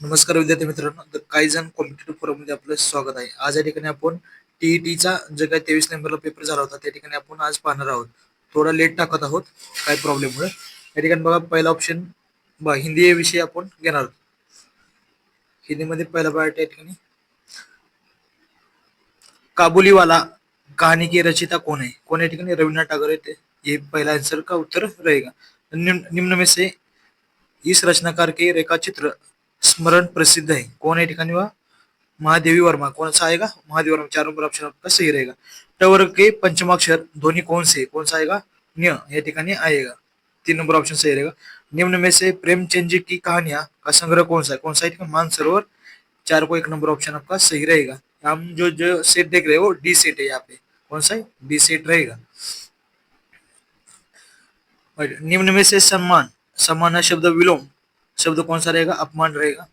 नमस्कार विद्यार्थी मित्रांनो. तर काही कॉम्पिटेटिव्ह फोरममध्ये आपलं स्वागत आहे. आज या ठिकाणी आपण टीईटीचा जे काही तेवीस नंबरला पेपर झाला होता त्या ठिकाणी आपण आज पाहणार आहोत. थोडा लेट टाकत आहोत काय प्रॉब्लेममुळे या ठिकाणी बघा पहिला ऑप्शन हिंदी विषय आपण घेणार आहोत. हिंदीमध्ये पहिला पार्ट या ठिकाणी. काबुलीवाला कहाणी की रचिता कोण आहे? कोण या ठिकाणी? रवींद्रनाथ टागोर येते. हे पहिला आन्सर का उत्तर रहेगा. निम्न निम्न में से इस रचनाकार के रेखाचित्र स्मरण प्रसिद्ध है। कौन है ठिकाणी वा महादेवी वर्मा। कौन सा आएगा? महादेवी वर्मा। चार नंबर ऑप्शन आपका सही रहेगा। टवर के पंचमाक्षर ध्वनि कौन से? कौन सा आएगा? न्य। या ठिकाणी आएगा। तीन नंबर ऑप्शन सही रहेगा। निम्न में से प्रेमचंद जी की कहानियाँ का संग्रह कौन सा है? कौन सा है मानसरोवर। चार को एक नंबर ऑप्शन आपका सही रहेगा। हम जो जो सेट देख रहे हो डी सेट है यहाँ पे। कौन सा है? डी सेट रहेगा। निम्न में से सम्मान। सम्मान शब्द विलोम। शब्द कौन सा रहेगा? अपमान रहेगा।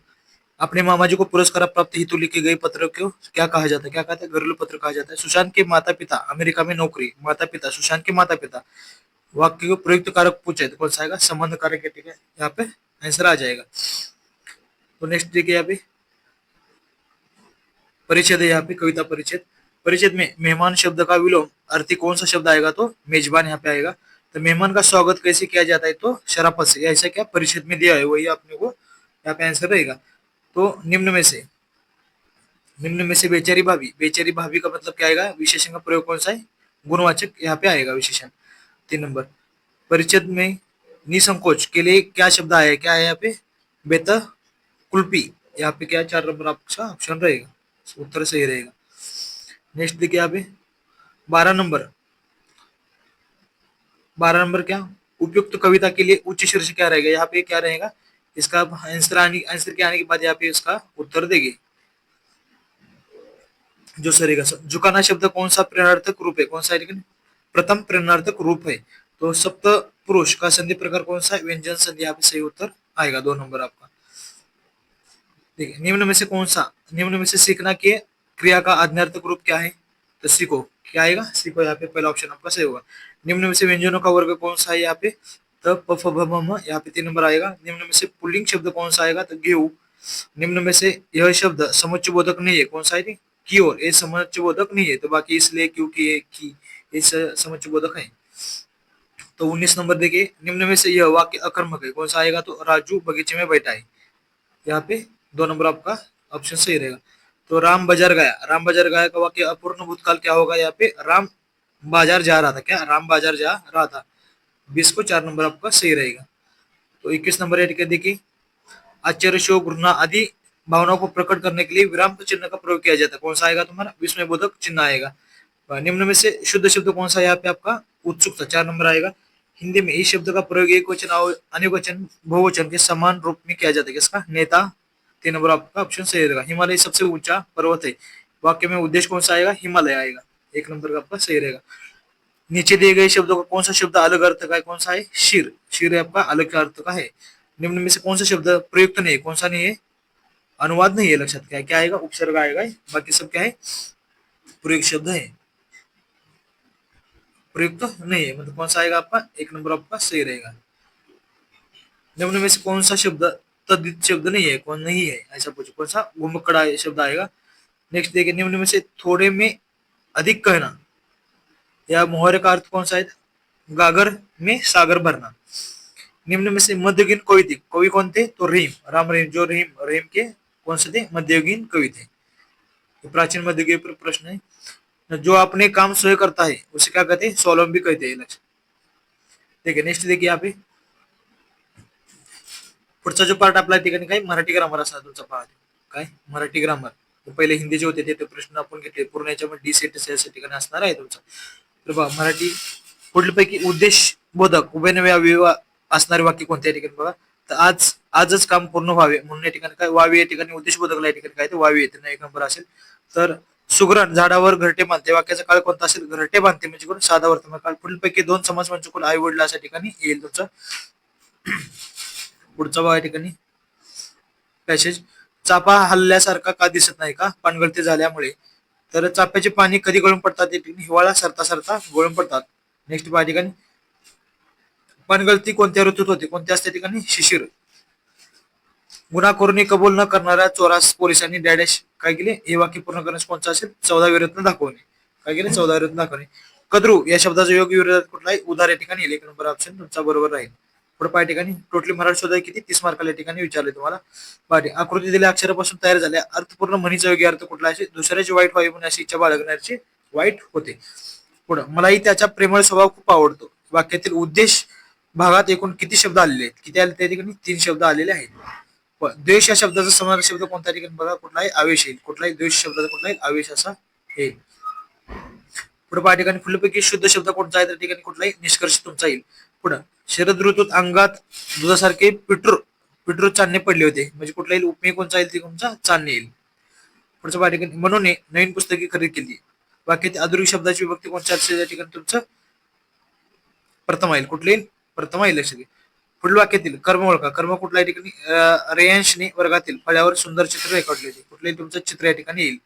अपने मामा जी को पुरस्कार प्राप्त हेतु लिखे गए पत्र को क्या कहा जाता है? क्या कहते हैं? घरेलू पत्र कहा जाता है। सुशांत के माता पिता अमेरिका में नौकरी माता पिता सुशांत के माता पिता वाक्य को प्रयुक्त कारक पूछे तो कौन सा आएगा? संबंध कारक है, ठीक है? यहाँ पे आंसर आ जाएगा। तो नेक्स्ट देखिए यहाँ पे। है यहाँ पे, कविता परिचय। परिचय में मेहमान शब्द का विलोम, अर्थी कौन सा शब्द आएगा तो मेजबान यहाँ पे आएगा। तो मेहमान का स्वागत कैसे किया जाता है? तो शराफत से ऐसा क्या परिषद में दिया है? वही अपने को यहाँ पे आंसर रहेगा। तो निम्न में से, निम्न में से बेचारी भाभी। बेचारी भाभी का मतलब क्या आएगा? विशेषण का प्रयोग कौन सा है? गुणवाचक यहाँ पे आएगा विशेषण। तीन नंबर। परिचय में निसंकोच के लिए क्या शब्द आया क्या है यहाँ पे? बेत कुल्पी। यहाँ पे क्या चार नंबर आपका ऑप्शन रहेगा। उत्तर सही रहेगा। नेक्स्ट देखिए यहाँ पे। बारह नंबर। बारह नंबर क्या? उपयुक्त कविता के लिए उच्च शीर्ष क्या रहेगा? यहाँ पे क्या रहेगा? इसका आंसर आने, आंसर के आने के बाद यहाँ पे इसका उत्तर देगी। जो सरेगा झुकाना शब्द कौन सा प्रेरणार्थक रूप है? कौन सा है प्रथम प्रेरणार्थक रूप है। तो सप्त पुरुष का संधि प्रकार कौन सा व्यंजन संधि। यहाँ पे सही उत्तर आएगा, दो नंबर आपका। देखिए निम्न में से कौन सा? निम्न में से सीखना के क्रिया का आज्ञार्थक रूप क्या है? तो सीखो, क्या आएगा? सीखो, यहाँ पे पहला ऑप्शन आपका सही होगा। निम्न में से व्यंजनों का वर्ग कौन सा है यहाँ पे? तो यहाँ पे तीन नंबर आएगा। निम्न में से पुल्लिंग शब्द कौन सा आएगा? तो गेहूँ निम्न में से यह शब्द समुच्च बोधक नहीं है। कौन सा है की ओर ये समुच्च बोधक नहीं है तो बाकी इसलिए क्योंकि ये की। इस समुच्च बोधक है। तो उन्नीस नंबर देखिए। निम्न में से यह वाक्य अकर्मक है। कौन सा आएगा? तो राजू बगीचे में बैठा है। यहाँ पे दो नंबर आपका ऑप्शन सही रहेगा। तो राम बाज़ार गया। राम बाज़ार गया का वाक्य अपूर्ण भूतकाल क्या होगा? यहाँ पे राम बाज़ार जा रहा था क्या? राम बाज़ार जा रहा था। बीस को चार नंबर आपका सही रहेगा। तो इक्कीस नंबर है देखिए? आश्चर्य घृणा आदि भावनाओं को प्रकट करने के लिए विराम चिन्ह का प्रयोग किया जाता है। कौन सा आएगा तुम्हारा? विस्मय बोधक चिन्ह आएगा। निम्न में से शुद्ध शब्द कौन सा यहाँ पे आपका उत्सुकता चार नंबर आएगा। हिंदी में इस शब्द का प्रयोग एक वचन अनेक वचन, बहुवचन के समान रूप में किया जाता है। किसका? नेता। तीन नंबर आपका ऑप्शन सही रहेगा। हिमालय सबसे ऊँचा पर्वत है। वाक्य में उद्देश्य कौन सा आएगा? हिमालय आएगा। एक नंबर का आपका सही रहेगा। नीचे दिए गए शब्दों का कौन सा शब्द अलग अर्थ का है? कौन सा है? शीर। शीर आपका अलग अर्थ का है। निम्न में से कौन सा शब्द प्रयुक्त नहीं है? कौन सा नहीं है? अनुवाद नहीं है लक्षात। क्या क्या आएगा? उपसर्ग आएगा। बाकी सब क्या है? प्रयुक्त शब्द है। प्रयुक्त नहीं है। मतलब कौन सा आएगा आपका? एक नंबर आपका सही रहेगा। निम्न में से कौन सा शब्द तद्दित शब्द नहीं है? कौन नहीं है? ऐसा पूछो। कौन सा? घुमकड़ा शब्द आएगा। नेक्स्ट देखिए, निम्न में से थोड़े में अधिक कहना। या मोहरे का अर्थ कौन सा है? गागर में सागर भरना। निम्न में से मध्ययुगीन कवि थे। कवि कौन थे? तो रहीम राम रहीम जो रहीम रहीम के कौन से थे? मध्ययुगीन कवि थे। तो प्राचीन मध्ययुगीय पर प्रश्न है। जो अपने काम स्वयं करता है उसे क्या कहते हैं? स्वावलंबी कहते हैं ठीक है नेक्स्ट देखिए यहाँ पे। पुढचा जो पार्ट आपला ठिकाणी काय? मराठी ग्रामर असा तुमचा पार्ट काय? मराठी ग्रामर पहिले हिंदी जे होते ते प्रश्न आपण घेतले. पूर्ण याच्यामध्ये डी सेट या ठिकाणी असणार आहे तुमचा. तर बघा मराठी पुढल्यापैकी उद्देश बोधक उभयनव्या असणारे वाक्य कोणत्या ठिकाणी बघा? तर आज आजच काम पूर्ण व्हावे म्हणून या ठिकाणी काय? वावी या ठिकाणी उद्देश बोधकला या ठिकाणी काय? ते वावी येते. एक नंबर असेल. तर सुग्रण झाडावर घरटे बांधते. वाक्याचा काळ कोणता असेल? घरटे बांधते. म्हणजे कोण? साधा वर्तमान काळ. पुढीलपैकी दोन समाज म्हणजे कोण आई वडील अशा ठिकाणी येईल तुमचं. पुढचा बघा या ठिकाणी. पॅसेज चापा हल्ल्यासारखा का दिसत नाही का? पानगळती झाल्यामुळे. तर चाप्याचे पाणी कधी गळून पडतात? ठिकाणी हिवाळा सरता सरता गळून पडतात. नेक्स्ट पाहिजे ठिकाणी. पानगळती कोणत्या ऋतूत होते? कोणत्या असते ठिकाणी? शिशिर. गुन्हा करून कबूल न करणाऱ्या चोरास पोलिसांनी डॅडॅश. काय केले? हे वाक्य पूर्ण करण्यास कोणतं असेल? चौदा विरोध दाखवणे. काय केले? चौदा विरोध दाखवणे. कद्रू या शब्दाचा योग्य विरोधात कुठलाही उदार या ठिकाणी येईल. एक नंबर ऑप्शन तुमचा बरोबर राहील. पुढे पाय ठिकाणी टोटली मराठी शोधा किती? तीस मार्काला या ठिकाणी विचारले तुम्हाला. पाठी आकृती दिल्या अक्षरापासून तयार झाल्या. अर्थपूर्ण म्हणीचा योग्य अर्थ कुठला असे दुसऱ्याची वाईट व्हावी म्हणून अशी इच्छा बाळगण्याची वाईट होते. पुढे मलाही त्याचा प्रेमळ स्वभाव खूप आवडतो. वाक्यातील उद्देश भागात एकूण किती शब्द आलेले आहेत? किती आले त्या ठिकाणी? तीन शब्द आलेले आहेत. द्वेष या शब्दाचा समानार्थी शब्द कोणत्या ठिकाणी? बघा कुठलाही आवेश येईल. कुठलाही द्वेष शब्दाचा कुठलाही आवेश असा येईल. पुढे पहा ठिकाणी फुलपैकी शुद्ध शब्द कोणता आहे? त्या ठिकाणी कुठलाही निष्कर्ष तुमचा येईल. पुढं. शरद ऋतूत अंगात दुधासारखे पिटरू पिटरू चांदणे पडले होते. म्हणजे कुठला येईल? उपमेय कोणचा येईल? ते कोणचा चांदणे येईल. पुढचं पाय म्हणून नवीन पुस्तके खरेदी केली. वाक्यात आधुनिक शब्दाची विभक्ती कोणत्या असेल या ठिकाणी तुमचं प्रथम येईल. कुठले येईल? प्रथम येईल लक्षात घ्या. पुढील वाक्यातील कर्म ओळखा. कर्म कुठल्या ठिकाणी रेयांशने वर्गातील फळ्यावर सुंदर चित्र रेखाटले होते. कुठले तुमचं चित्र या ठिकाणी येईल.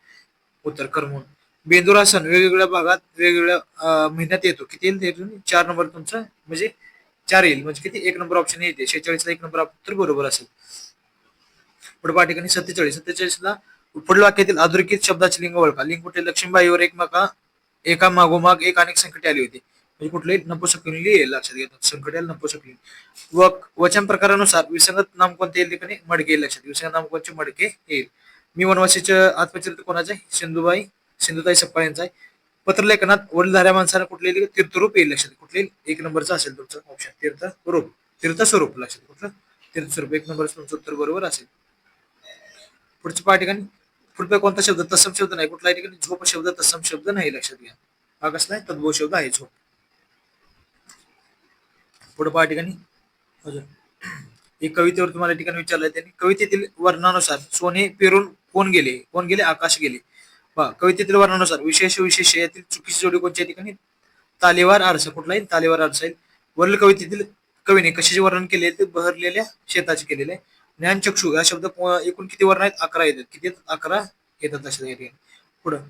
उत्तर कर्म. बेंदुरा वेगवेगळ्या भागात वेगवेगळ्या महिन्यात येतो. किती येईल चार नंबर तुमचा? म्हणजे चार येईल. म्हणजे किती? एक नंबर ऑप्शन येते. शेहेचाळीसला एक नंबर तर बरोबर असेल. पुढे ठिकाणी सत्तेचाळीस. सत्तेचाळीसला पुढील वाक्यातील अधोरेखित शब्दाचे लिंग ओळखा. लिंग कुठे? लक्ष्मीबाईवर एकमेका एका मागोमाग एक अनेक संकटे आली होती. म्हणजे कुठले? नपुसकलिंग येईल. लक्षात घ्या. संकट येईल नपुसकलिंग. व वचन प्रकारानुसार विसंगत नाम कोणते येईल ठिकाणी? मडके येईल लक्षात. विसंगत नाम कोणते? मडके येईल. मी वनवासीचे आत्मचरित्र कोणाचं आहे? सिंधुबाई सिंधुताई सप्पा यांचा आहे. पत्रलेखनात वडीलधाऱ्या माणसाला कुठले तीर्थरूप येईल लक्षात. कुठले एक नंबरचा असेल तुमचं ऑप्शन तीर्थरूप. तीर्थस्वरूप लक्षात कुठलं? तीर्थस्वरूप. एक नंबर तुमचं उत्तर बरोबर असेल. पुढच्या पाठ ठिकाणी. पुढे कोणता शब्द? तत्सम शब्द नाही. कुठल्या ठिकाणी झोप शब्द तत्सम शब्द नाही लक्षात घ्या. हा कसला आहे? तद्भव शब्द आहे झोप. पुढे पहा ठिकाणी. अजून. एक कवितेवर तुम्हाला या ठिकाणी विचारलंय त्यांनी. कवितेतील वर्णानुसार सोने पेरून कोण गेले? कोण गेले? आकाश गेले. कवितेतील वर्णानुसार विशेष विशेष यातील चुकीची जोडी कोणत्या ठिकाणी तालेवार आरसा कुठलाही तालेवार आरसा येईल वरील कवितेतील कवीने कशाचे वर्णन केले ते बहरलेल्या शेताचे केलेले आहे. ज्ञानचक्षु हा शब्द एकूण किती वर्ण आहेत? अकरा येतात. किती अकरा येतात अशा ठिकाणी. पुढं.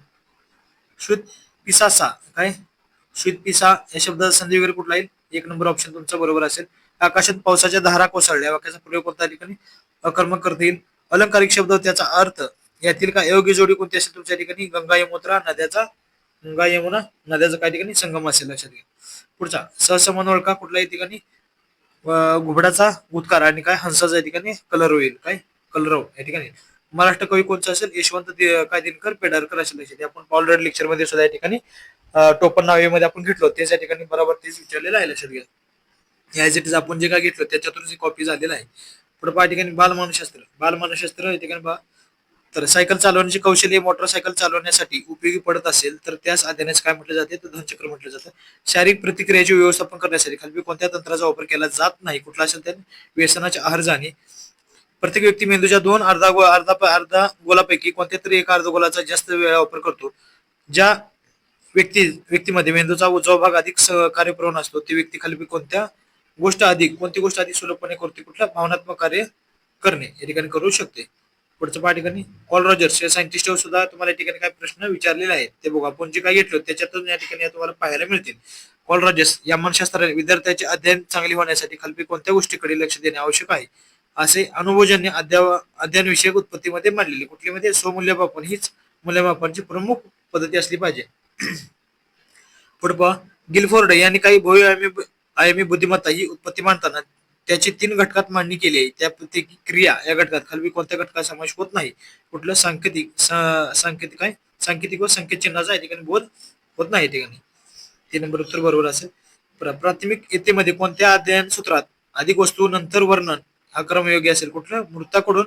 श्रुत पिसासा काय? श्रुत पिसा या शब्दाचा संधी वगैरे कुठला येईल एक नंबर ऑप्शन तुमचा बरोबर असेल. आकाशात पावसाच्या धारा कोसळल्या वाक्याचा प्रयोग कोणत्या ठिकाणी. अकर्मक करता येईल. अलंकारिक शब्द त्याचा अर्थ यातील काय योग्य जोडी कोणती असेल तुमच्या ठिकाणी? गंगा यमुत्रा नद्याचा गंगा यमुना नद्याचा काही ठिकाणी संगम असेल लक्षात घ्या. पुढचा सहसमान ओळखा कुठल्याही ठिकाणी घुबडाचा उद्कार आणि काय हंसाचा या ठिकाणी कलर होईल काय? कलरव हो, या ठिकाणी. महाराष्ट्र कवी कोणचा असेल? यशवंत काय दिनकर पेडारकर असेल लक्षात आपण ऑलरेडी लेक्चरमध्ये सुद्धा या ठिकाणी टोपन टोपण नावेमध्ये आपण घेतलो तेच या ठिकाणी बरोबर तेच विचारलेलं आहे लक्षात घ्या. ऍज इट इज आपण जे काय घेतलं त्याच्यातून कॉपी झालेला आहे. पुढे पहा ठिकाणी बालमानशास्त्र. बालमानशास्त्र या ठिकाणी तर सायकल चालवण्याची कौशल्य मोटरसायकल चालवण्यासाठी उपयोगी पडत असेल तर त्यास अध्यानेच काय म्हटलं जाते? तर धनचक्र म्हटलं जातं. शारीरिक प्रतिक्रियाचे व्यवस्थापन करण्यासाठी खालपी कोणत्या तंत्राचा वापर केला जात नाही कुठला असेल तर व्यसनाचे आहार जाणे. प्रत्येक व्यक्ती मेंदूच्या दोन अर्धा गो अर्धा अर्धा गोलापैकी कोणत्या तरी एका अर्धा गोलाचा जास्त वेळा वापर करतो. ज्या व्यक्ती व्यक्तीमध्ये मेंदूचा उजवा भाग अधिक कार्यप्रवण असतो ती व्यक्ती खाली कोणत्या गोष्ट अधिक कोणती गोष्ट अधिक सुलभपणे करते कुठल्या भावनात्मक कार्य करणे या ठिकाणी करू शकते. पुढचं पहा ठिकाणी कॉल रॉजर्स या सायंटिस्टवर सुद्धा तुम्हाला या ठिकाणी काही प्रश्न विचारलेले आहेत. ते बघा आपण जे काय घेतलं त्याच्यातून या ठिकाणी तुम्हाला पाहायला मिळतील. कॉल रॉजर्स या मनशास्त्राने विद्यार्थ्याचे अध्ययन चांगले होण्यासाठी खालपी कोणत्या गोष्टीकडे लक्ष देणे आवश्यक आहे? असे अनुभवजन्य अध्या अध्ययनविषयक उत्पत्तीमध्ये मांडलेले. कुठली मध्ये स्वमूल्यमापन. हीच मूल्यमापनाची प्रमुख पद्धती असली पाहिजे. पुढे गिलफोर्ड यांनी काही भोय आयामी बुद्धिमत्ता ही उत्पत्ती मानताना त्याची तीन घटकात मांडणी केली आहे. त्यापैकी क्रिया या घटकात खालवी कोणत्या घटकात समावेश होत नाही कुठलं सांकेतिक सांकेतिक काय? सांकेतिक व संकेत चिन्हाचा या ठिकाणी बोध होत नाही ठिकाणी. ते नंबर उत्तर बरोबर असेल. प्राथमिक येतेमध्ये कोणत्या अध्ययन सूत्रात अधिक वस्तू नंतर वर्णन हा क्रम योग्य असेल? कुठलं? मृताकडून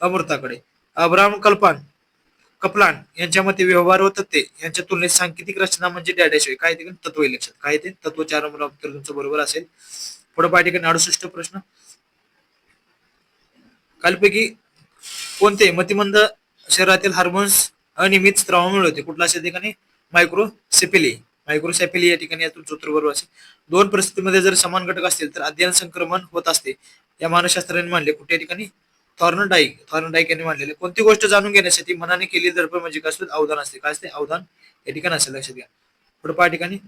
अमृताकडे. अब्राम कल्पान कपलान यांच्या मते व्यवहार व तत्ते यांच्या तुलनेत सांकेतिक रचना म्हणजे डॅडॅश काय ते? तत्व लक्षात. काय ते? तत्व चार नंबर उत्तर तुमचं बरोबर असेल. पुढे पाय ठिकाणी अडुसष्ट प्रश्न. कालपैकी कोणते मतिमंद शरीरातील हार्मोन्स अनियमित स्त्रावामुळे होते कुठला असेल ठिकाणी? मायक्रोसेपेली मायक्रोसेपेली या ठिकाणी यातून सूत्र बरोबर असेल. दोन परिस्थितीमध्ये जर समान घटक असतील तर अध्ययन संक्रमण होत असते. या मानसशास्त्राने मांडले कुठल्या ठिकाणी? थॉर्न डाईक थॉर्न डाईक यांनी मांडलेले. कोणती गोष्ट जाणून घेण्यासाठी मनाने केलेली दडपण म्हणजे काय असते अवधान असते. काय असते? अवधान. या ठिकाणी असेल लक्षात घ्या. पुढे पहा ठिकाणी.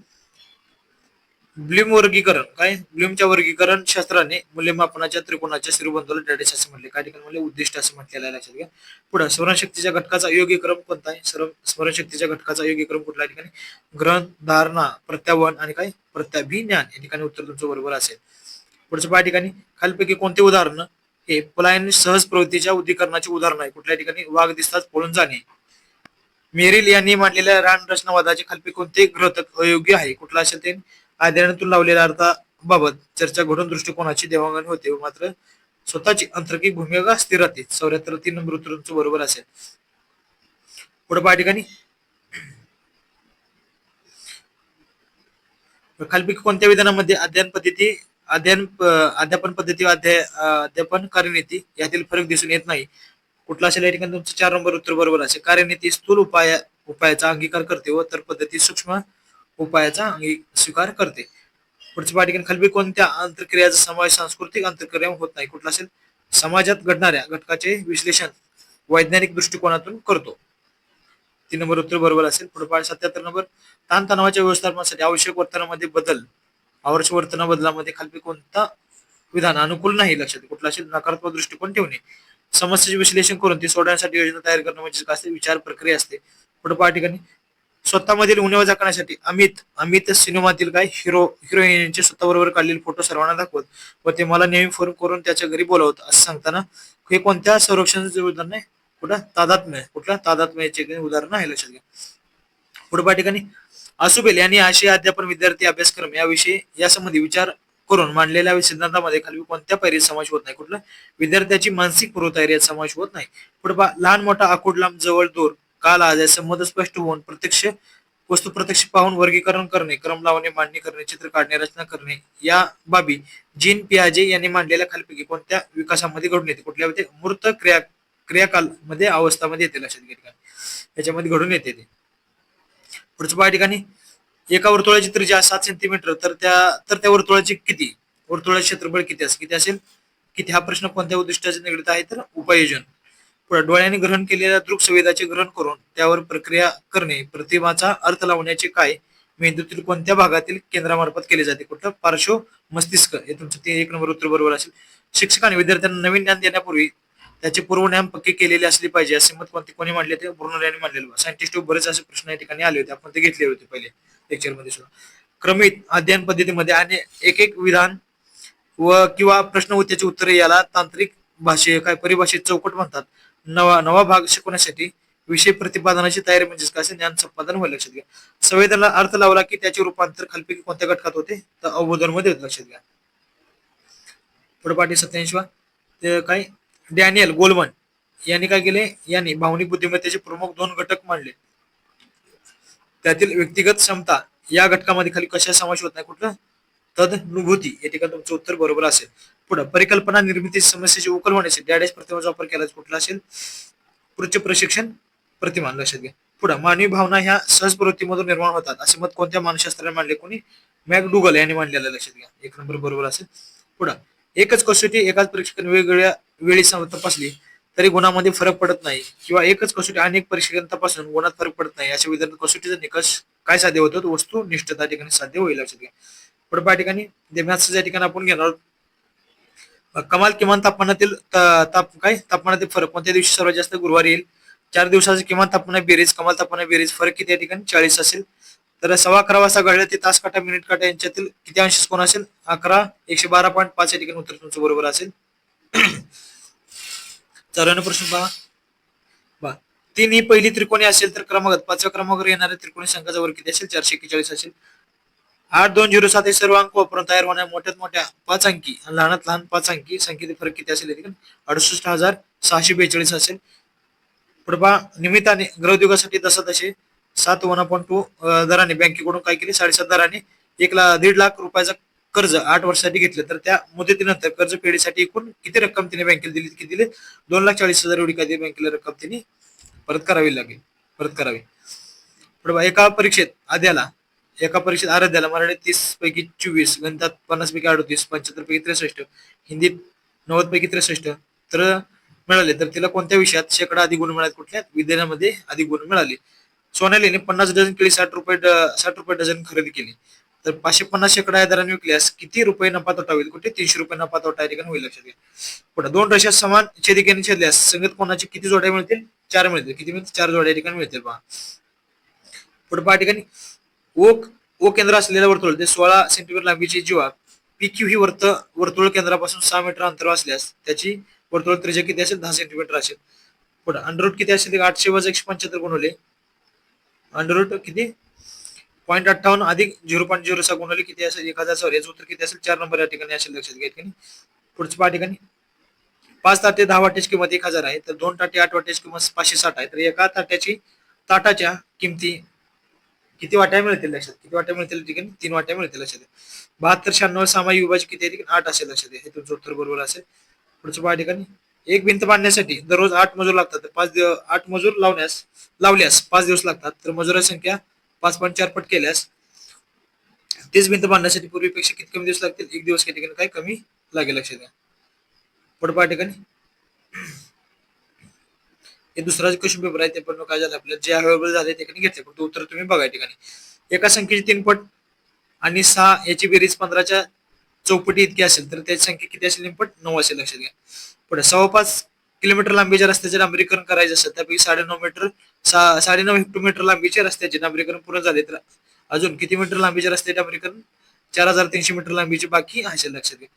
ब्लूम वर्गीकरण काय ब्लूमच्या वर्गीकरण शास्त्राने मूल्यमापनाच्या त्रिकोणाच्या श्रीबंधूला डॅडेश असे म्हटले. काही ठिकाणी उद्दिष्ट असं म्हटलेलं आहे लक्षात घ्या. पुढे स्मरणशक्तीच्या घटकाचा योग्य क्रम कोणता आहे? सर्व स्मरणशक्तीच्या घटकाचा योग्य क्रम कुठला ठिकाणी ग्रहण धारणा प्रत्यावन आणि काय प्रत्याभिज्ञान. या ठिकाणी उत्तर तुमचं बरोबर असेल. पुढचं पहा ठिकाणी खालपैकी कोणते उदाहरण? हे पलायन सहज प्रवृत्तीच्या उद्दीकरणाचे उदाहरण आहे. कुठल्या ठिकाणी? वाघ दिसताच पळून जाणे. मेरिल यांनी मांडलेल्या रान रचनावादाचे खालपे कोणते ग्रहतक अयोग्य आहे? कुठला असेल ते? अध्ययनातून लावलेल्या अर्थाबाबत चर्चा घडून दृष्टिकोनाची देवाणघेवाण होते व मात्र स्वतःची अंतर्गिक भूमिका स्थिर राहते. चौऱ्याहत्तर तीन नंबर उत्तर बरोबर असेल. पुढे पहा ठिकाणी. खालपैकी कोणत्या विधानामध्ये अध्ययन पद्धती अध्ययन अध्यापन पद्धती व अध्यापन कार्यनीती यातील फरक दिसून येत नाही? कुठला असेल? या ठिकाणी तुमचं चार नंबर उत्तर बरोबर असेल. कार्यनीती स्थूल उपाय उपायाचा अंगीकार करते व तर पद्धती सूक्ष्म उपायाचा अंगी स्वीकार करते. पुढच्या पाठिकाने खाली कोणत्या आंतरक्रियाचा समावेश सांस्कृतिक आंतरक्रिया होत नाही कुठला असेल? समाजात घडणाऱ्या घटकाचे विश्लेषण वैज्ञानिक दृष्टिकोनातून करतो. तीन नंबर उत्तर बरोबर असेल. पुढे सत्याहत्तर नंबर. ताणतणावाच्या व्यवस्थापनासाठी आवश्यक वर्तनामध्ये बदल. आवश्यक वर्तना बदलामध्ये खालपी कोणता विधान अनुकूल नाही लक्षात. कुठला असेल? नकारात्मक दृष्टिकोन ठेवणे. समस्येचे विश्लेषण करून ती सोडवण्यासाठी योजना तयार करणं म्हणजे काय असते विचार प्रक्रिया असते. पुढे पहा ठिकाणी. स्वतःमधील उणेवा करण्यासाठी अमित अमित सिनेमातील काय हिरो हिरोईनचे स्वतःबरोबर काढलेले फोटो सर्वांना दाखवत. व ते मला नेहमी फोन करून त्याच्या घरी बोलावत. असं सांगताना हे कोणत्या संरक्षणाचे उदाहरण आहे? कुठं? तादात्म्य. कुठला? तादात्म्याचे उदाहरण आहे लक्षात घ्या. पुढे ठिकाणी आसुबेल यांनी आशिया अध्यापन विद्यार्थी अभ्यासक्रम याविषयी यासंबंधी विचार करून मांडलेल्या सिद्धांतामध्ये खाली कोणत्या पायरीत समावेश होत नाही. कुठला? विद्यार्थ्याची मानसिक पूर्वतयारी समावेश होत नाही. पुढे लहान मोठा आखूड लांब जवळ दूर. काल आज या मत स्पष्ट होऊन प्रत्यक्ष वस्तू प्रत्यक्ष पाहून वर्गीकरण करणे क्रम लावणे मांडणी करणे चित्र काढणे रचना करणे या बाबी जीन पियाजे यांनी मांडलेल्या खालपैकी कोणत्या विकासामध्ये घडून येते? कुठल्या मूर्त क्रिया क्रियाकाल मध्ये अवस्थामध्ये येते लक्षात घ्या याच्यामध्ये घडून येते ते. पुढचं पहा ठिकाणी. एका वर्तुळाची त्रिज्या सात सेंटीमीटर तर त्या तर त्या वर्तुळाची किती? वर्तुळाचे क्षेत्रफळ किती असेल किती असेल? किती? हा प्रश्न कोणत्या उद्दिष्टाचे निगडीत आहे? तर उपाययोजन डोळ्याने ग्रहण केलेल्या दृक संवेदाचे ग्रहण करून त्यावर प्रक्रिया करणे प्रतिमाचा अर्थ लावण्याचे काय? मेंदूतील कोणत्या भागातील केंद्रामार्फत केले जाते? कुठलं पार्श्व मस्तिष्क. हे तुमचं ते एक नंबर उत्तर बरोबर असेल. शिक्षकांनी विद्यार्थ्यांना नवीन ज्ञान देण्यापूर्वी त्याचे पूर्वज्ञान पक्के केलेले असले पाहिजे असे मत कोणते? कोणी मांडले ते? ब्रुनर यांनी मांडलेलं. सायंटिस्ट बरेच असे प्रश्न या ठिकाणी आले होते. आपण ते घेतले होते पहिले लेक्चरमध्ये सुद्धा. क्रमित अध्ययन पद्धतीमध्ये आणि एक एक विधान व किंवा प्रश्न व त्याची उत्तरे याला तांत्रिक भाषे काय परिभाषेत चौकट म्हणतात. नवा नवा भाग शिकवण्यासाठी विषय प्रतिपादनाची तयारी म्हणजेच काय ज्ञान संपादन होईल लक्षात घ्या. संवेदनाला अर्थ लावला की त्याचे रूपांतर खालपैकी कोणत्या घटकात होते? तर अवबोधनमध्ये लक्षात घ्या. पुढे पाठी सत्याऐंशी काय? डॅनियल गोलमन यांनी काय केले? यांनी भावनिक बुद्धिमत्तेचे प्रमुख दोन घटक मांडले. त्यातील व्यक्तिगत क्षमता या घटकामध्ये खाली कशा समावेश होत नाही कुठला? तदनुभूती. या ठिकाणी तुमचं उत्तर बरोबर असेल. पुढे परिकल्पना निर्मिती समस्येची उकल होण्यासाठी डॅडेश प्रतिमाचा वापर केला कुठला असेल? पुढचे प्रशिक्षण प्रतिमान लक्षात घ्या. पुढे मानवी भावना ह्या सहज प्रवृत्तीमधून निर्माण होतात. असे मत कोणत्या मानसशास्त्राने मांडले? कोणी? मॅकडुगल यांनी मांडलेलं लक्षात घ्या. एक नंबर बरोबर असेल. पुढे एकच कसोटी एकाच परीक्षकाने वेगवेगळ्या वेळी सम- तपासली तरी गुणामध्ये फरक पडत नाही. किंवा एकच कसोटी अनेक परीक्षकांनी तपासून गुणात फरक पडत नाही. अशा विधान कसोटीचा निकष काय साध्य होतो? वस्तू निष्ठता ठिकाणी साध्य होईल लक्षात घ्या. पुढे ठिकाणी जे मॅथ्सच्या ठिकाणी आपण घेणार आहोत. कमाल किमान तापमानातील ताप काय? तापमानातील फरक. कोणत्या दिवशी सर्वात जास्त गुरुवारी येईल? चार दिवसाचे किमान तापमान बेरीज कमाल तापमान बेरीज. फरक किती या ठिकाणी? चाळीस असेल. तर सव्वा अकरा वाजता घडलं ते तास काटा मिनिट काटा यांच्यातील किती अंश कोण असेल? अकरा एकशे बारा पॉईंट पाच या ठिकाणी उत्तर तुमचं बरोबर असेल. चौऱ्याण्णव प्रश्न पहा. बा तीन ही पहिली त्रिकोणी असेल तर क्रमागत पाचव्या क्रमांकावर येणाऱ्या त्रिकोणी संख्याचा वर किती असेल? चारशे एक्केचाळीस असेल. आठ दोन झिरो सात हे सर्व अंक वापरून तयार होण्या मोठ्यात मोठ्या पाच अंकी आणि लहानात लहान पाच अंकी संख्येत फरक किती असेल अडुसष्ट हजार सहाशे बेचाळीस असेल. प्रभा निमित्ताने ग्रहद्योगासाठी दसा तसे सात वन पॉईंट टू दराने बँकेकडून काय केले? साडेसात दराने एक लाख दीड लाख रुपयाचा कर्ज आठ वर्षासाठी घेतलं. तर त्या मुदतीनंतर कर्ज फेडीसाठी एकूण किती रक्कम तिने बँकेला दिली? किती दिले? दोन लाख चाळीस हजार एवढी काही बँकेला रक्कम तिने परत करावी लागेल. परत करावी. एका परीक्षेत आद्याला एका परीक्षेत आराध्याला मराठी तीस पैकी चोवीस गणितात पन्नास पैकी अडतीस पंच्याहत्तर पैकी त्रेसष्ट हिंदीत नव्वद पैकी त्रेसष्ट तर मिळाले. तर तिला कोणत्या विषयात शेकडा अधिक गुण मिळाले कुठल्या? विद्यालयामध्ये अधिक गुण मिळाले. सोनालीने पन्नास डझन केळी साठ रुपये साठ रुपये डझन खरेदी केली. तर पाचशे पन्नास शेकडा या दराने विकल्यास किती रुपये नफा तोटा होईल? कुठे? तीनशे रुपये नफा तोटा या ठिकाणी होईल लक्षात घ्या. पुढे दोन रेषा समान छेदिकेने छेदल्यास संगत कोणाचे किती जोड्या मिळतील? चार मिळतील. किती मिळतील? चार जोड्या ठिकाणी मिळतील पहा. पुढे पहा ठिकाणी. ओ ओ केंद्र असलेल्या वर्तुळ ते सोळा सेंटीमीटर लांबीची जीवा पी क्यू ही वर्त वर्तुळ केंद्रापासून सहा मीटर अंतर असल्यास त्याची वर्तुळ त्रिज्या किती असेल? दहा सेंटीमीटर असेल. पुढे अंडररूट किती असेल? एक आठशे वजा एकशे पंच्याहत्तर गुणवले अंडररूट किती? पॉईंट अठ्ठावन्न अधिक झिरो पॉईंट झिरो सहा गुणवले किती असेल? एक हजार सॉरी याचं उत्तर किती असेल? चार नंबर या ठिकाणी असेल लक्षात घ्या ठिकाणी. पुढच्या पहा ठिकाणी. पाच ताटे दहा वाट्याची किंमत एक हजार आहे तर दोन ताटे आठ वाट्याची किंमत पाचशे साठ आहे. तर एका ताट्याची ताटाच्या किमती किती वाट्या मिळतील लक्षात? किती वाट्या मिळतील ठिकाणी तीन वाट्या मिळतील लक्षात. बहात्तर शहाण्णव सामायिक विभाजित किती आहे? ठिकाणी आठ असेल लक्षात. हे तुमचं उत्तर बरोबर असेल. पुढचं पहा ठिकाणी. एक भिंत बांधण्यासाठी दररोज आठ मजूर लागतात. तर पाच दिवस आठ मजूर लावण्यास लावल्यास पाच दिवस लागतात. तर मजुराची संख्या पाच पॉईंट चार पट केल्यास तीच भिंत बांधण्यासाठी पूर्वीपेक्षा किती कमी दिवस लागतील? एक दिवस काही ठिकाणी काय कमी लागेल लक्षात घ्या. पुढे पहा ठिकाणी. हे दुसरा क्वेश्चन पेपर आहे ते पण काय झालं आपल्याला जे अवेलेबल झाले ते ठिकाणी घेतले फक्त उत्तर तुम्ही बघा ठिकाणी. एका संख्येची तीन पट आणि सहा याची बेरीज पंधराच्या चौपटी इतकी असेल तर त्याची संख्या किती असेल? तीनपट नऊ असेल लक्षात घ्या. पुढे सव्वा पाच किलोमीटर लांबीच्या रस्त्याचे डांबरीकरण करायचे असेल त्यापैकी साडेनऊ मीटर सा साडेनऊ हेक्टोमीटर लांबीच्या रस्त्याचे डांबरीकरण पूर्ण झाले तर अजून किती मीटर लांबीचे रस्ते डांबरीकरण? चार हजार तीनशे मीटर लांबीचे बाकी असेल लक्षात घ्या.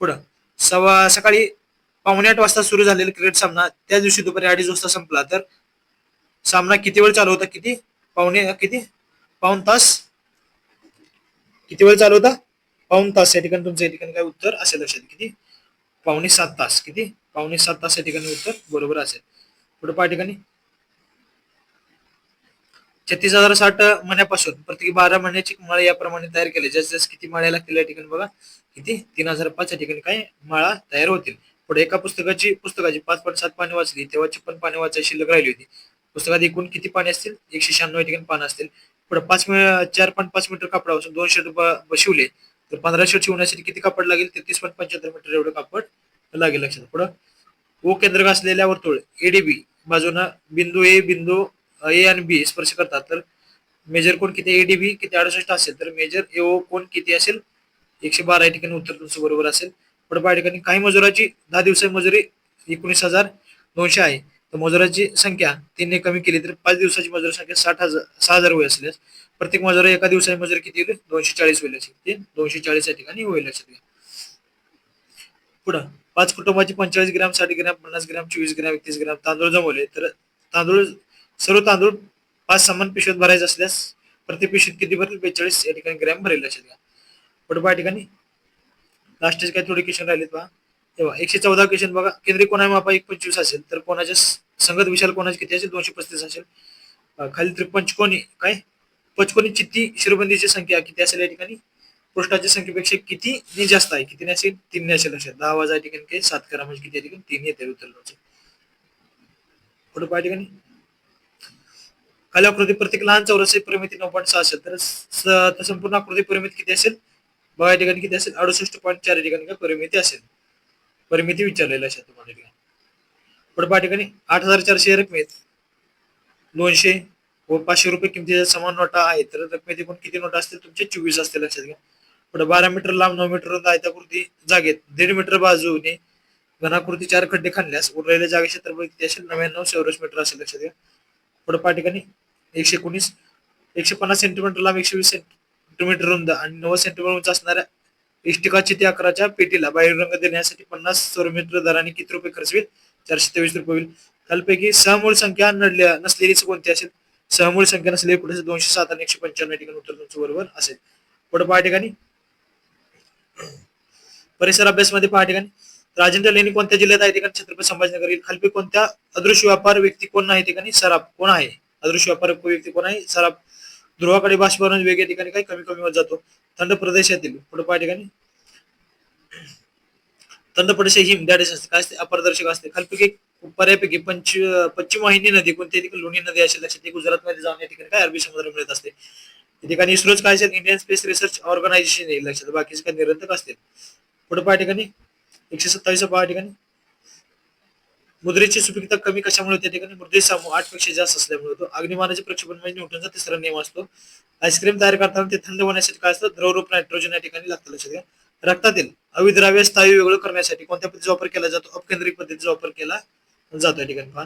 पुढं सव्वा सकाळी पावणे आठ वाजता सुरू झालेला क्रिकेट सामना त्या दिवशी दुपारी अडीच वाजता संपला. तर सामना किती वेळ चालू होता? किती? पावणे किती? पाऊन तास. किती वेळ चालू होता? पाऊन तास. या ठिकाणी तुमचं या ठिकाणी काय उत्तर असेल लक्षात किती? पावणे सात तास. किती? पावणे सात तास या ठिकाणी उत्तर बरोबर असेल. पुढे पहा ठिकाणी. छत्तीस हजार साठ महिन्यापासून प्रत्येकी बारा महिन्याची माळा याप्रमाणे तयार केली. जस जस किती माळ्या लागतील या ठिकाणी बघा. किती? तीन हजार पाच या ठिकाणी काय माळा तयार होतील. पुढे एका पुस्तकाची पुस्तकाची पाच पॉईंट सात पाने वाचली तेव्हा छप्पन पाने वाचायची शिल्लक राहिली होती. पुस्तकात एकूण किती पाने असतील? एकशे शहाण्णव या ठिकाणी पानं असतील. पुढे पाच चार पॉईंट पाच मीटर कापडापासून दोन शर्ट शिवले तर पंधरा शर्ट शिवण्यासाठी किती कापड लागेल? तेहतीस पॉईंट पंच्याहत्तर मीटर एवढं कापड लागेल लक्षात. पुढं ओ केंद्र असलेल्या वर्तुळ एडीबी बाजूनं बिंदू ए बिंदू ए आणि बी स्पर्श करतात. तर मेजर कोण किती? एडीबी किती? अडुसष्ट असेल. तर मेजर एओ कोण किती असेल? एकशे बारा या ठिकाणी उत्तर तुमचं बरोबर असेल. या ठिकाणी काही मजुराची दहा दिवसाची मजुरी एकोणीस हजार दोनशे आहे. तर मजुराची संख्या तीनने कमी केली तर पाच दिवसाची मजुरी संख्या साठ हजार सहा हजार होईल असल्यास प्रत्येक मजुरा एका दिवसाची मजुरी किती होईल? दोनशे चाळीस होईल असेल ते दोनशे चाळीस या ठिकाणी होईल असेल पुढं पाच कुटुंबाची पंचेचाळीस ग्रॅम साठ ग्रॅम पन्नास ग्रॅम चोवीस ग्रॅम एकतीस ग्रॅम तांदूळ जमवले तर तांदूळ सर्व तांदूळ पाच समान पिशवीत भरायचे असल्यास प्रति पिशवीत किती भरेल? बेचाळीस या ठिकाणी ग्रॅम भरेल लक्षात घ्या पुढे या ठिकाणी लास्टचे काही थोडे क्वेश्चन राहिलेत पहा तेव्हा एकशे चौदा क्वेश्चन बघा. केंद्रीय कोणा मापा एक पंचवीस असेल तर कोणाच्या संगत विशाल कोणाचे किती असेल? दोनशे पस्तीस असेल. खाली खाली पंचकोनी काय? पंचकोनी चित्ती शिरोबंदीची संख्या किती असेल या ठिकाणी? पृष्ठाच्या संख्येपेक्षा किती ने जास्त आहे? किती असेल? तीन असेल लक्षात. दहा वाजा ठिकाणी काही सात करा म्हणजे किती ठिकाणी? तीन येते उत्तर पुढे पाय ठिकाणी. खाली आकृती प्रत्येक लहान चौरस परिमिती नऊ पॉईंट सहा असेल. तर संपूर्ण आकृती परिमिती किती असेल? या ठिकाणी किती असेल अडुसष्ट पॉईंट चार या ठिकाणी काय परिमिती असेल. परिमिती विचारलेली असेल तुम्हाला ठिकाणी. पुढे पहा ठिकाणी आठ हजार चारशे रकमेत दोनशे व पाचशे रुपये किमतीच्या समान नोटा आहेत. तर रकमेत एकूण किती नोटा असतील? तुमचे चोवीस असतील लक्षात घ्या. पुढे बारा मीटर लांब नऊ मीटर रुंद आयताकृती जागेत दीड मीटर बाजूने घनाकृती चार खड्डे खाल्ल्यास उरलेल्या जागे क्षेत्रफळ किती असेल? नव्याण्णव चौरस मीटर असेल लक्षात घ्या. पुढे पहा ठिकाणी एकशे एकोणीस एकशे पन्नास सेंटीमीटर लांब एकशे वीस सेंटीमीटर रुंद आणि नव्वद सेंटीमीटर उंच असणाऱ्या इष्टिकाची ते अकराच्या पेटीला बाहेर रंग देण्यासाठी पन्नास सौरमीटर दराने किती रुपये खर्च होईल? चारशे तेवीस रुपये होईल. खालपैकी सहमूळ संख्या नडल्या नसलेली कोणती असेल? सहमूळ संख्या नसलेली पुढे दोनशे सात आणि एकशे पंच्याण्णव ठिकाणी उत्तर तुमचं बरोबर असेल. पुढे पहा ठिकाणी. परिसर अभ्यास मध्ये पहा ठिकाणी. राजेंद्र लेणी कोणत्या जिल्ह्यात आहे? ठिकाणी छत्रपती संभाजीनगर येईल खालपी कोणत्या अदृश्य व्यापार व्यक्ती कोण आहे? ठिकाणी सराफ कोण आहे? अदृश्य व्यापार व्यक्ती कोण आहे? सराफ ध्रुवाकडे बाष्पीभवन वेग या ठिकाणी काही कमी कमी होत जातो. थंड प्रदेशातील पुढे पाय ठिकाणी थंड प्रदेश हिम दॅट असते. काय असते? अपारदर्शक असते. खालपैकी बऱ्यापैकी पंच पश्चिम वाहिनी नदी कोणती ठिकाणी लोणी नदी असेल लक्षात गुजरात मध्ये जाऊन या ठिकाणी काय अरबी समुद्र मिळत असते. या ठिकाणी इस्रोच काय असेल? इंडियन स्पेस रिसर्च ऑर्गनायझेशन येईल लक्षात बाकीचे काही निरंतक असतील. पुढे पहा ठिकाणी एकशे सत्तावीस पहा ठिकाणी मुद्रेची सुपीकता कमी कशामुळे होते? त्या ठिकाणी मृदे समूह आठपेक्षा जास्त असल्यामुळे होतो अग्निमानाचे प्रक्षेपण म्हणजे न्यूटनचा तिसरा नियम असतो. आईस्क्रीम तयार करताना ते थंड होण्यासाठी काय असतं? द्रवरूप नायट्रोजन या ठिकाणी लागतं लक्षात घ्या. रक्तातील अविद्राव्य स्थायू वेगळं करण्यासाठी कोणत्या पद्धतीचा वापर केला जातो? अपकेंद्रिक पद्धतीचा वापर केला जातो या ठिकाणी. पहा.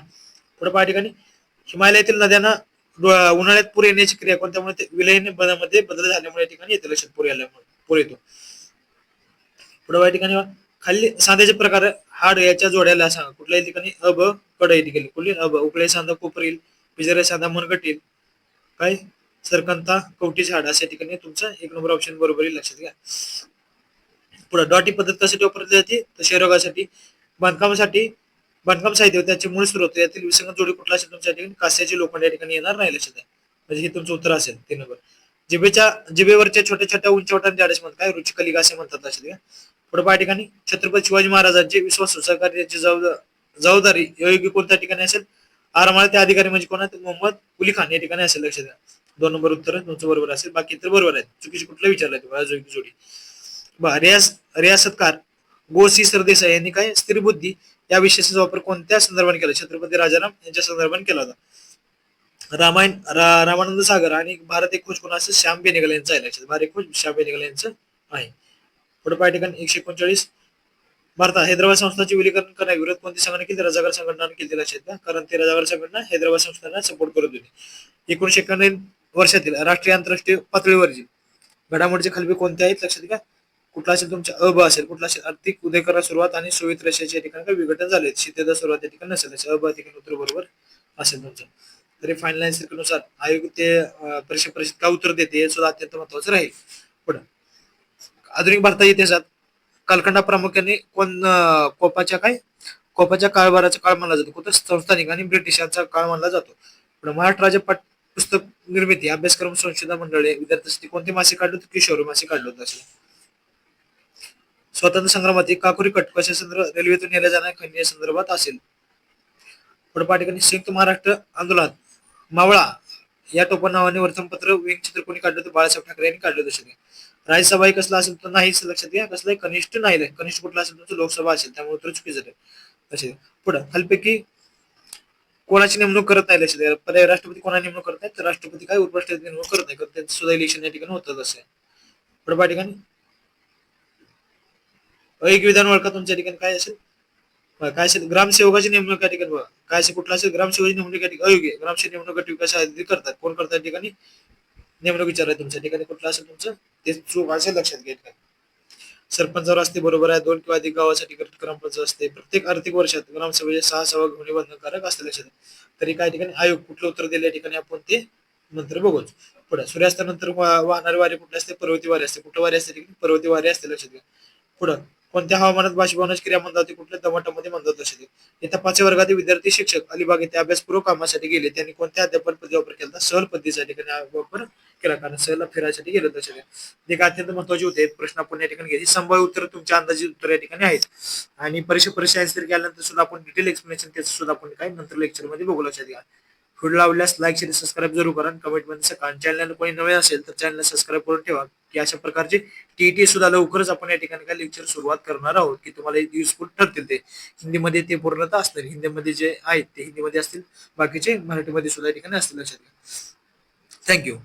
पुढे पहा ठिकाणी. हिमालयातील नद्यांना उन्हाळ्यात पूर येण्याची क्रिया कोणत्यामुळे ते विलयनमध्ये बदल झाल्यामुळे या ठिकाणी येते लक्षात. पूर आल्यामुळे पूर येतो. पुढे या ठिकाणी खाली सांध्याचे प्रकार हाड याच्या जोड्याला सांगा कुठल्याही ठिकाणी अब कड या कुठली अब उकळे सांधा कोपरील विजरे सांधा मनगटील. काय? सरकंता कवटी झाड अशा ठिकाणी तुमचा एक नंबर ऑप्शन बरोबर येईल लक्षात घ्या. पुढे डॉटी पद्धत कशासाठी वापरली जाते? तर क्षयरोगासाठी बांधकामासाठी बांधकाम साहित्य त्याचे मूळ स्रोत यातील विसंगत जोडी कुठला असेल तुमच्या ठिकाणी? कास्याची लोखंड या ठिकाणी येणार नाही लक्षात घ्या म्हणजे हे तुमचं उत्तर असेल तीन नंबर. जिबेच्या जिभेवरच्या छोट्या छोट्या उंचवटांच्या आडेस म्हणतात काय? रुचिकलिका असे म्हणतात लक्षात घ्या पुढे या ठिकाणी छत्रपती शिवाजी महाराजांचे विश्वास सहकार्याची जबाबदा- जबाबदारी योग्य कोणत्या ठिकाणी असेल आरमाळा त्या अधिकारी म्हणजे कोणा मोहम्मद कुली खान या ठिकाणी असेल लक्षात द्या. दोन नंबर उत्तर तुमचं बरोबर असेल. बाकी तर बरोबर आहे चुकीचे कुठलं विचारलं तुम्हाला योग्य जोडी. बा रियास रियासतकार गोसी सरदेसाई यांनी काय? स्त्री बुद्धी या विशेषाचा वापर कोणत्या संदर्भात केला? छत्रपती राजाराम यांच्या संदर्भात केला होता. रामायण रामानंद सागर आणि भारत एक खोज कोण असेल? श्याम बेनेगल यांचं आहे. लक्षात भारत एक खोज श्याम बेनेगल यांचं आहे. पुढे ठिकाणी एकशे एकोणचाळीस. भारतात हैदराबाद संस्थाचे विलीकरण करण्याविरोध कोणती संघटना केली? रजागार संघटना केली लक्षात घ्या कारण ती रजागार संघटना हैदराबाद संस्थांना सपोर्ट करत होती. एकोणीशे एकावन्न वर्षातील राष्ट्रीय आंतरराष्ट्रीय पातळीवरची घडामोडीचे खलबी कोणते आहेत? लक्षात घ्या. कुठला असेल तुमच्या अब असेल कुठला असेल आर्थिक उदयकरा सुरुवात आणि सोवियत रशियाच्या ठिकाणी काही विघटन झाले शीतयुद्ध सुरुवात या ठिकाणी नसेल. अब ठिकाणी उत्तर बरोबर असेल तुमचं. तरी फायनल आन्सरनुसार आयोग ते परीक्षा परिषद का उत्तर देते हे सुद्धा अत्यंत महत्वाचं राहील. आधुनिक भारताच्या इतिहासात कालखंडा प्रामुख्याने कोण कोपाच्या काय? कोपाच्या काळभाराचा काळ मानला जातो. कोणता संस्थानिक आणि ब्रिटिशांचा काळ मानला जातो. पण महाराष्ट्र राज्य पाठ पुस्तक निर्मिती अभ्यासक्रम संशोधन मंडळे विद्यार्थ्यांसाठी कोणते मासे काढले होते? किशोर मासे काढले होते असे स्वातंत्र्य संग्रामातील काकुरी कट कशा संदर्भात रेल्वेतून नेल्या जाणाऱ्या खनिजा संदर्भात असेल. पुढे पाठिकाणी संयुक्त महाराष्ट्र आंदोलनात मावळा या टोपण नावाने वर्तमानपत्र व्यंगचित्र कोणी काढलं होतं बाळासाहेब ठाकरे यांनी काढलं होतं राज्यसभा कसला असेल तर नाही लक्षात घ्या. कसलं कनिष्ठ नाही कनिष्ठ कुठला असेल तर लोकसभा असेल. त्यामुळे उत्तर चुकीचं आहे. असे. पुढे खालपैकी कोणाची नेमणूक करत नाही लक्षात पर्याय राष्ट्रपती कोणा नेमणूक करत नाही तर राष्ट्रपती काय उपराष्ट्रपती नेमणूक करत नाही. त्यांचं सुद्धा इलेक्शन या ठिकाणी होतं असं. पुढे पहा ठिकाणी एक विधान वळखा तुमच्या ठिकाणी. काय असेल? काय असेल? ग्रामसेवकाची नेमणूक या ठिकाणी बघा. काय असेल? कुठला असेल? ग्रामसेवकाची नेमणूक या ठिकाणी. अयोग्य. ग्रामसेवक नेमणूक विकास करतात. कोण करतात ठिकाणी? नेमणूक विचार आहे तुमच्या ठिकाणी कुठलं असेल तुमचं? ते चूक असेल लक्षात घेत ठिकाणी. सरपंचावर असते बरोबर आहे दोन किंवा अधिक गावासाठी गट ग्रामपंचायत असते प्रत्येक आर्थिक वर्षात ग्रामसभेचे सहा सभा होणे बंधनकारक असते लक्षात तरी काही ठिकाणी आयोग कुठलं उत्तर दिलं ठिकाणी आपण ते नंतर बघूच. पुढे सूर्यास्तानंतर वाहणारी वारे कुठले असते? पर्वती वारे असते. कुठं वारे असते? ठिकाणी पर्वती वारे असते लक्षात घ्या. पुढं कोणत्या हवामानात बाष्पीभवनाची क्रिया म्हणतात कुठल्या दमाटामध्ये म्हणतात असे इथं पाचव्या वर्गातील विद्यार्थी शिक्षक अलिबाग येथे अभ्यासपूर्व कामासाठी गेले. त्यांनी कोणत्या अध्यापन पद्धती वापर केला सहल पद्धतीचा ठिकाणी वापर केला कारण सहल फिरायसाठी गेले लक्षात ते. काय अत्यंत महत्त्वाचे होते. प्रश्न आपण या ठिकाणी घ्यायचे. संभाव्य उत्तर तुमच्या अंदाजे उत्तर या ठिकाणी आहेत. आणि परीक्षा परीक्षा आन्सर केल्यानंतर सुद्धा आपण डिटेल एक्सप्लेनेशन त्याचं सुद्धा आपण काय नंतर लेक्चरमध्ये बघू लक्षात घ्या. व्हिडिओ आवडल्यास लाईक शेअर सबस्क्राईब जरूर करा. कमेंटमध्ये सकाळ चॅनल कोणी नवे असेल तर चॅनल सबस्क्राईब करून ठेवा. की अशा प्रकारचे टीईटी सुद्धा लवकरच आपण या ठिकाणी काय लेक्चर सुरुवात करणार आहोत की तुम्हाला युजफुल ठरतील ते. हिंदीमध्ये ते पूर्णतः असतील. हिंदीमध्ये जे आहेत ते हिंदीमध्ये असतील. बाकीचे मराठीमध्ये सुद्धा या ठिकाणी असतील लक्षात घ्या थँक्यू